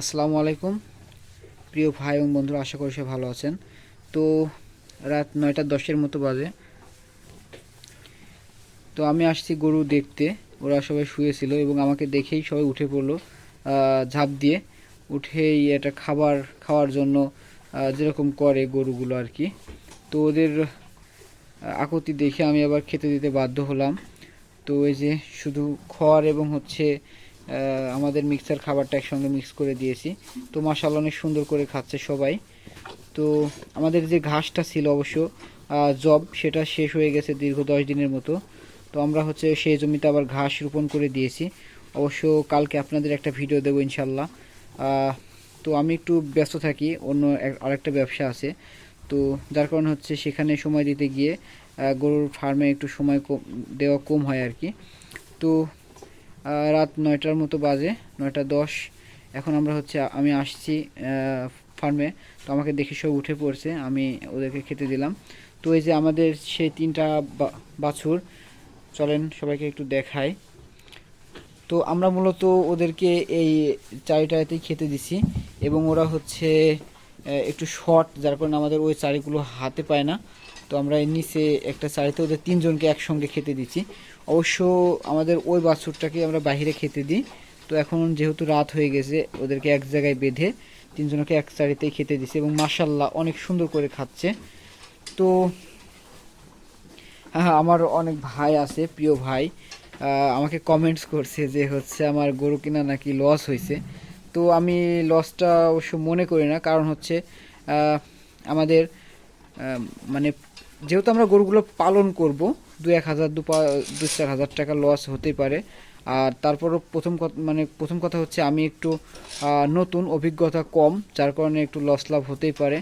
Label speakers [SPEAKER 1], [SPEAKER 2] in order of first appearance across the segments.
[SPEAKER 1] আসসালামু আলাইকুম। প্রিয় ভাই এবং বন্ধুরা, আশা করি সবাই ভালো আছেন। তো রাত নয়টা দশের মতো বাজে। তো আমি আসছি গরু দেখতে। ওরা সবাই শুয়েছিল এবং আমাকে দেখেই সবাই উঠে পড়ল ঝাঁপ দিয়ে। উঠেই এটা খাবার খাওয়ার জন্য যেরকম করে গরুগুলো আর কি। তো ওদের আকুতি দেখে আমি আবার খেতে দিতে বাধ্য হলাম। তো এই যে শুধু খড় এবং হচ্ছে আমাদের মিক্সার খাবারটা একসঙ্গে মিক্স করে দিয়েছি। তো মাসাল্লাহ অনেক সুন্দর করে খাচ্ছে সবাই। তো আমাদের যে ঘাসটা ছিল অবশ্য জব, সেটা শেষ হয়ে গেছে দীর্ঘ দশ দিনের মতো। তো আমরা হচ্ছে সেই জমিতে আবার ঘাস রোপণ করে দিয়েছি। অবশ্য কালকে আপনাদের একটা ভিডিও দেবো ইনশাল্লাহ তো আমি একটু ব্যস্ত থাকি, অন্য আরেকটা ব্যবসা আছে। তো যার কারণে হচ্ছে সেখানে সময় দিতে গিয়ে গরুর ফার্মে একটু সময় দেওয়া কম হয় আর কি। তো রাত নয়টার মতো বাজে, নয়টা দশ। এখন আমরা হচ্ছে, আমি আসছি ফার্মে তো আমাকে দেখে সব উঠে পড়ছে, আমি ওদেরকে খেতে দিলাম। তো এই যে আমাদের সেই তিনটা বাছুর, চলেন সবাইকে একটু দেখাই। তো আমরা মূলত ওদেরকে এই চারিটাতেই খেতে দিছি, এবং ওরা হচ্ছে একটু শর্ট যার কারণে আমাদের ওই চারিগুলো হাতে পায় না। তো আমরা নিচে একটা চারিতে ওদের তিনজনকে একসঙ্গে খেতে দিচ্ছি। অবশ্য আমাদের ওই বাছুরটাকে আমরা বাইরে খেতে দিই। তো এখন যেহেতু রাত হয়ে গেছে ওদেরকে এক জায়গায় বেঁধে তিনজনকে এক চারিতেই খেতে দিছি এবং মাসাল্লাহ অনেক সুন্দর করে খাচ্ছে। তো হ্যাঁ হ্যাঁ, আমার অনেক ভাই আছে প্রিয় ভাই। আমাকে কমেন্টস করছে যে হচ্ছে আমার গরু কিনা নাকি লস হয়েছে। তো আমি লসটা অবশ্য মনে করি না। কারণ হচ্ছে আমাদের মানে যেহেতু আমরা গরুগুলো পালন করব দু এক হাজার দু দু চার হাজার টাকা লস হতেই পারে। আর তারপরও প্রথম কথা মানে প্রথম কথা হচ্ছে আমি একটু নতুন অভিজ্ঞতা কম যার কারণে একটু লস লাভ হতেই পারে।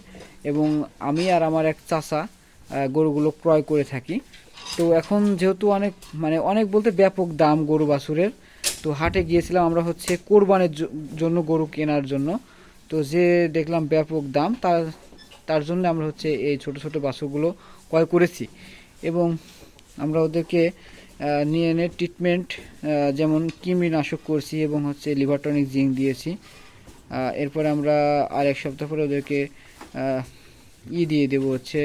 [SPEAKER 1] এবং আমি আর আমার এক আহ, গরুগুলো ক্রয় করে থাকি। তো এখন যেহেতু অনেক মানে অনেক বলতে ব্যাপক দাম গরু বাছুরের তো হাটে গিয়েছিলাম আমরা হচ্ছে কোরবানের জন্য গরু কেনার জন্য। তো যে দেখলাম ব্যাপক দাম, তার তার জন্য আমরা হচ্ছে এই ছোট ছোট বাছুরগুলো ক্রয় করেছি। এবং আমরা ওদেরকে নিয়ে এনে ট্রিটমেন্ট যেমন কৃমিনাশক করছি এবং হচ্ছে লিভার টনিক জিঙ্ক দিয়েছি এরপরে আমরা আর এক সপ্তাহ পরে ওদেরকে ই দিয়ে দেবো হচ্ছে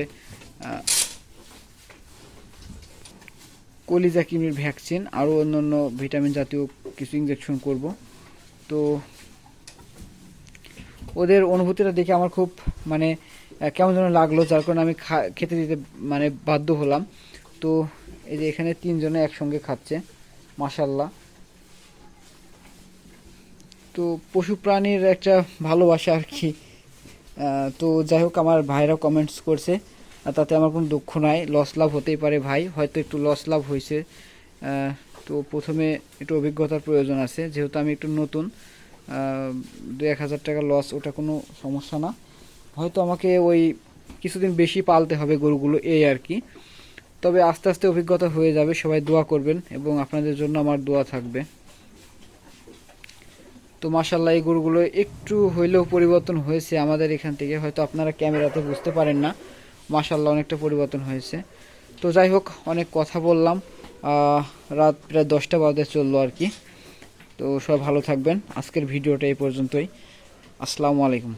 [SPEAKER 1] কলিজা কিমির ভ্যাকসিন, আরও অন্যান্য ভিটামিন জাতীয় কিছু ইঞ্জেকশন করব। তো ওদের অনুভূতিটা দেখে আমার খুব মানে কেমন যেন লাগল, যার কারণে আমি খেতে দিতে মানে বাধ্য হলাম। তো এই যে এখানে তিনজনে একসঙ্গে খাচ্ছে মাসাল্লাহ তো পশু প্রাণীর একটা ভালোবাসা আর কি। তো যাই হোক, আমার ভাইরা কমেন্টস করছে। তাতে আমার কোনো দুঃখ নাই। লস লাভ হতেই পারে ভাই। হয়তো একটু লস লাভ হয়েছে। তো প্রথমে একটু অভিজ্ঞতার প্রয়োজন আছে। যেহেতু আমি একটু নতুন দু এক হাজার টাকা লস ওটা কোনো সমস্যা না। হয়তো আমাকে ওই কিছুদিন বেশি পালতে হবে গরুগুলো, এই আর কি। তবে আস্তে আস্তে অভিজ্ঞতা হয়ে যাবে। সবাই দোয়া করবেন এবং আপনাদের জন্য আমার দোয়া থাকবে। তো মাসাল্লাহ এই গরুগুলো একটু হইলেও পরিবর্তন হয়েছে আমাদের এখান থেকে। হয়তো আপনারা ক্যামেরাতে বুঝতে পারেন না। মাসাল্লাহ অনেকটা পরিবর্তন হয়েছে। তো যাই হোক, অনেক কথা বললাম। রাত প্রায় দশটা বাদে চলল আর কি। তো সবাই ভালো থাকবেন। আজকের ভিডিওটা এই পর্যন্তই। আসসালামু আলাইকুম।